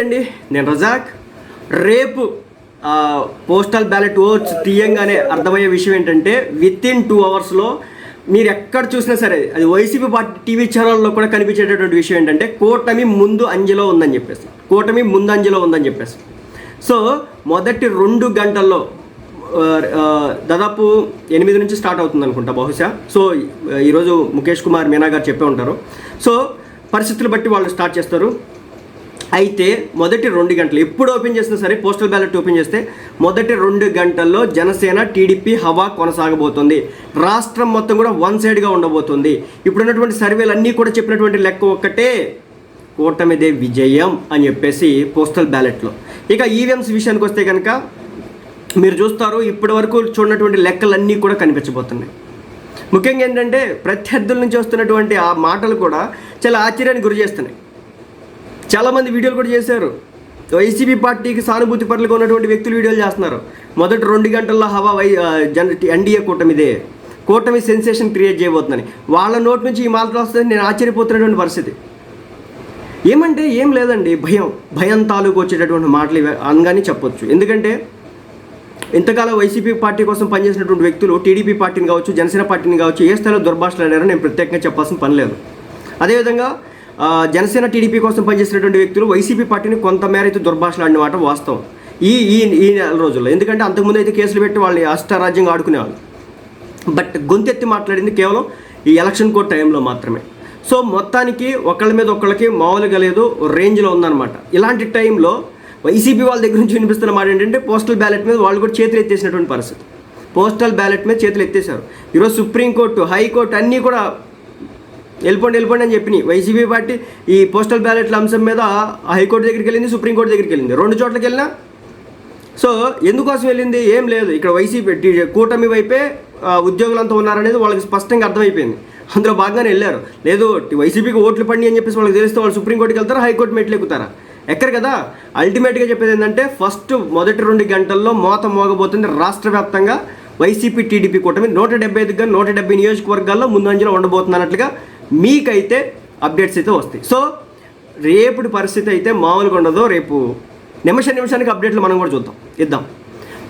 నమస్తే అండి నేను రజాక్. రేపు పోస్టల్ బ్యాలెట్ ఓట్స్ తీయంగానే అర్థమయ్యే విషయం ఏంటంటే విత్ ఇన్ టూ అవర్స్లో మీరు ఎక్కడ చూసినా సరే అది వైసీపీ పార్టీ టీవీ ఛానల్లో కూడా కనిపించేటటువంటి విషయం ఏంటంటే కూటమి ముందు అంజలో ఉందని చెప్పేసి. కూటమి ముందు అంజలో ఉందని చెప్పేసి. సో మొదటి రెండు గంటల్లో దాదాపు ఎనిమిది నుంచి స్టార్ట్ అవుతుంది అనుకుంటా బహుశా. సో ఈరోజు ముఖేష్ కుమార్ మీనా గారు చెప్పే ఉంటారు. సో పరిస్థితులు బట్టి వాళ్ళు స్టార్ట్ చేస్తారు. అయితే మొదటి రెండు గంటలు ఎప్పుడు ఓపెన్ చేసినా సరే పోస్టల్ బ్యాలెట్ ఓపెన్ చేస్తే మొదటి రెండు గంటల్లో జనసేన టీడీపీ హవా కొనసాగబోతుంది. రాష్ట్రం మొత్తం కూడా వన్ సైడ్గా ఉండబోతుంది. ఇప్పుడున్నటువంటి సర్వేలు అన్నీ కూడా చెప్పినటువంటి లెక్క ఒక్కటే కూటమిదే విజయం అని చెప్పేసి పోస్టల్ బ్యాలెట్లో. ఇక ఈవీఎంస్ విషయానికి వస్తే కనుక మీరు చూస్తారు ఇప్పటి వరకు చూడనటువంటి లెక్కలన్నీ కూడా కనిపించబోతున్నాయి. ముఖ్యంగా ఏంటంటే ప్రత్యర్థుల నుంచి వస్తున్నటువంటి ఆ మాటలు కూడా చాలా ఆశ్చర్యానికి గురి చేస్తున్నాయి. చాలామంది వీడియోలు కూడా చేశారు. వైసీపీ పార్టీకి సానుభూతి పరులుగా ఉన్నటువంటి వ్యక్తులు వీడియోలు చేస్తున్నారు. మొదటి రెండు గంటల్లో హవా వై జన ఎన్డీఏ కూటమిదే. కూటమి సెన్సేషన్ క్రియేట్ చేయబోతుందని. వాళ్ళ నోటి నుంచి ఈ మాటలు వస్తుంది నేను ఆశ్చర్యపోతున్నటువంటి పరిస్థితి. ఏమంటే ఏం లేదండి భయం. భయం తాలూకు వచ్చేటటువంటి మాటలు అనగానే చెప్పొచ్చు. ఎందుకంటే ఇంతకాలం వైసీపీ పార్టీ కోసం పనిచేసినటువంటి వ్యక్తులు టీడీపీ పార్టీని కావచ్చు జనసేన పార్టీని కావచ్చు ఏ స్థాయిలో దుర్భాషలు ఆడారో నేను ప్రత్యేకంగా చెప్పాల్సిన పని లేదు. అదేవిధంగా జనసేన టీడీపీ కోసం పనిచేసినటువంటి వ్యక్తులు వైసీపీ పార్టీని కొంతమేర అయితే దుర్భాషలు ఆడిన వాస్తవం. ఈ ఈ ఈ నెల రోజుల్లో. ఎందుకంటే అంతకుముందు అయితే కేసులు పెట్టి వాళ్ళని అష్టారాజ్యంగా ఆడుకునేవాళ్ళు. బట్ గొంతెత్తి మాట్లాడింది కేవలం ఈ ఎలక్షన్ కోడ్ టైంలో మాత్రమే. సో మొత్తానికి ఒకళ్ళ మీద ఒకళ్ళకి మామూలుగా లేదు రేంజ్లో ఉందన్నమాట. ఇలాంటి టైంలో వైసీపీ వాళ్ళ దగ్గర నుంచి వినిపిస్తున్న మాట ఏంటంటే పోస్టల్ బ్యాలెట్ మీద వాళ్ళు కూడా చేతులు ఎత్తేసినటువంటి పరిస్థితి. పోస్టల్ బ్యాలెట్ మీద చేతులు ఎత్తేసారు ఈరోజు సుప్రీంకోర్టు హైకోర్టు అన్నీ కూడా వెళ్ళిపోండి వెళ్ళిపోండి అని చెప్పినాయి. వైసీపీ పార్టీ ఈ పోస్టల్ బ్యాలెట్ల అంశం మీద హైకోర్టు దగ్గరికి వెళ్ళింది సుప్రీంకోర్టు దగ్గరికి వెళ్ళింది. రెండు చోట్లకి వెళ్ళినా? సో ఎందుకోసం వెళ్ళింది? ఏం లేదు. ఇక్కడ వైసీపీ కూటమి వైపే ఉద్యోగులంతా ఉన్నారనేది వాళ్ళకి స్పష్టంగా అర్థమైపోయింది. అందులో బాగానే వెళ్ళారు. లేదు వైసీపీకి ఓట్లు పండి అని చెప్పేసి వాళ్ళకి తెలిస్తే వాళ్ళు సుప్రీంకోర్టుకి వెళ్తారా హైకోర్టు మెట్లు ఎక్కుతారా? ఎక్కరు కదా? అల్టిమేట్గా చెప్పేది ఏంటంటే ఫస్ట్ మొదటి రెండు గంటల్లో మోత మోగబోతుంది రాష్ట్ర వ్యాప్తంగా. వైసీపీ టీడీపీ కూటమి నూట డెబ్బై ఐదుగా నూట డెబ్బై నియోజకవర్గాల్లో ముందంజలో ఉండబోతుంది అన్నట్లుగా మీకైతే అప్డేట్స్ అయితే వస్తాయి. సో రేపటి పరిస్థితి అయితే మామూలుగా ఉండదు రేపు నిమిష నిమిషానికి అప్డేట్లు మనం కూడా చూద్దాం. ఇద్దాం.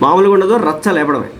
మామూలుగా ఉండదు రచ్చ లేపడమే.